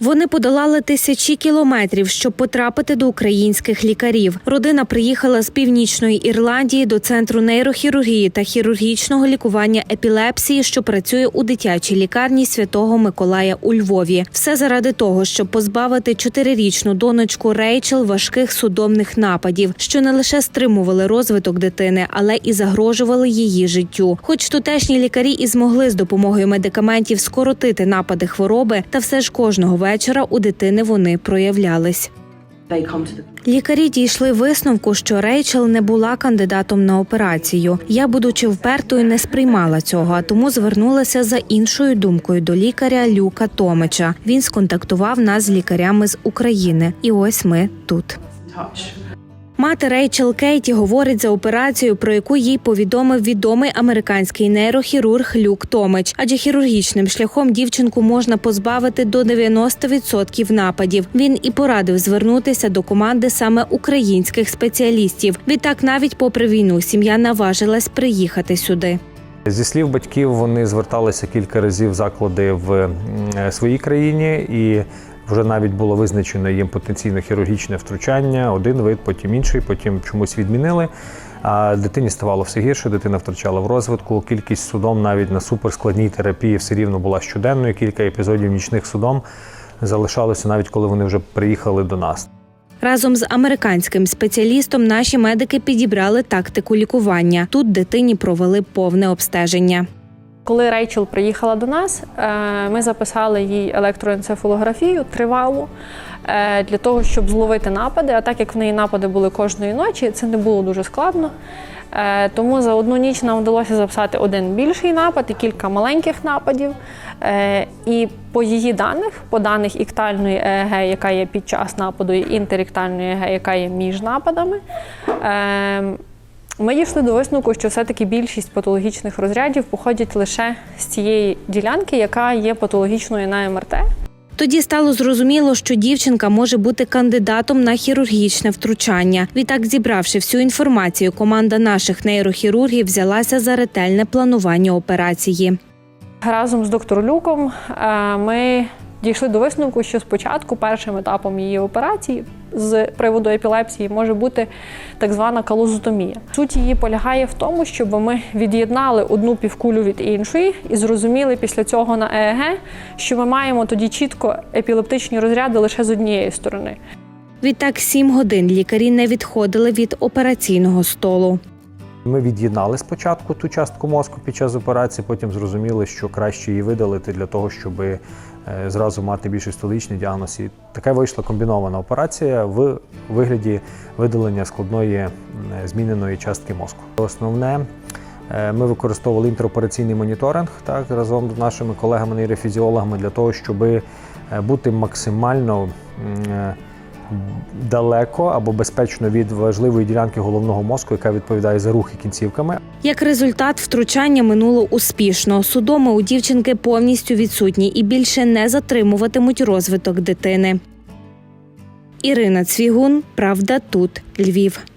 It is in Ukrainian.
Вони подолали тисячі кілометрів, щоб потрапити до українських лікарів. Родина приїхала з північної Ірландії до центру нейрохірургії та хірургічного лікування епілепсії, що працює у дитячій лікарні святого Миколая у Львові. Все заради того, щоб позбавити чотирирічну донечку Рейчел важких судомних нападів, що не лише стримували розвиток дитини, але і загрожували її життю. Хоч тутешні лікарі і змогли з допомогою медикаментів скоротити напади хвороби, та все ж кожного вечора у дитини вони проявлялись. Лікарі дійшли висновку, що Рейчел не була кандидатом на операцію. Я, будучи впертою, не сприймала цього, а тому звернулася за іншою думкою до лікаря Люка Томича. Він сконтактував нас з лікарями з України, і ось ми тут. Мати Рейчел Кейті говорить за операцію, про яку їй повідомив відомий американський нейрохірург Люк Томич. Адже хірургічним шляхом дівчинку можна позбавити до 90% нападів. Він і порадив звернутися до команди саме українських спеціалістів. Відтак, навіть попри війну, сім'я наважилась приїхати сюди. Зі слів батьків, вони зверталися кілька разів в заклади в е, своїй країні, і вже навіть було визначено їм потенційно хірургічне втручання, один вид, потім інший, потім чомусь відмінили. А дитині ставало все гірше, дитина втрачала в розвитку. Кількість судом навіть на суперскладній терапії все рівно була щоденною. Кілька епізодів нічних судом залишалося навіть коли вони вже приїхали до нас. Разом з американським спеціалістом наші медики підібрали тактику лікування. Тут дитині провели повне обстеження. Коли Рейчел приїхала до нас, е, ми записали їй електроенцефалографію тривалу е, для того, щоб зловити напади. А так як в неї напади були кожної ночі, це не було дуже складно. Е, Тому за одну ніч нам вдалося записати один більший напад і кілька маленьких нападів. І по її даних, по даних іктальної ЕЕГ, яка є під час нападу, і інтеріктальної ЕЕГ, яка є між нападами, е, ми дійшли до висновку, що все-таки більшість патологічних розрядів походять лише з цієї ділянки, яка є патологічною на МРТ. Тоді стало зрозуміло, що дівчинка може бути кандидатом на хірургічне втручання. Відтак, зібравши всю інформацію, команда наших нейрохірургів взялася за ретельне планування операції. Разом з доктором Люком е, ми дійшли до висновку, що спочатку першим етапом її операції з приводу епілепсії може бути так звана калозотомія. Суть її полягає в тому, щоб ми від'єднали одну півкулю від іншої і зрозуміли після цього на ЕЕГ, що ми маємо тоді чітко епілептичні розряди лише з однієї сторони. Відтак, сім годин лікарі не відходили від операційного столу. Ми від'єднали спочатку ту частку мозку під час операції, потім зрозуміли, що краще її видалити для того, щоб е, зразу мати більш столичний діагноз. І така вийшла комбінована операція в вигляді видалення складної зміненої частки мозку. Основне. е, Ми використовували інтраопераційний моніторинг так разом з нашими колегами-нейрофізіологами для того, щоб бути максимально е, далеко або безпечно від важливої ділянки головного мозку, яка відповідає за рухи кінцівками. Як результат, втручання минуло успішно. Судоми у дівчинки повністю відсутні і більше не затримуватимуть розвиток дитини. Ірина Цвігун, Правда, тут Львів.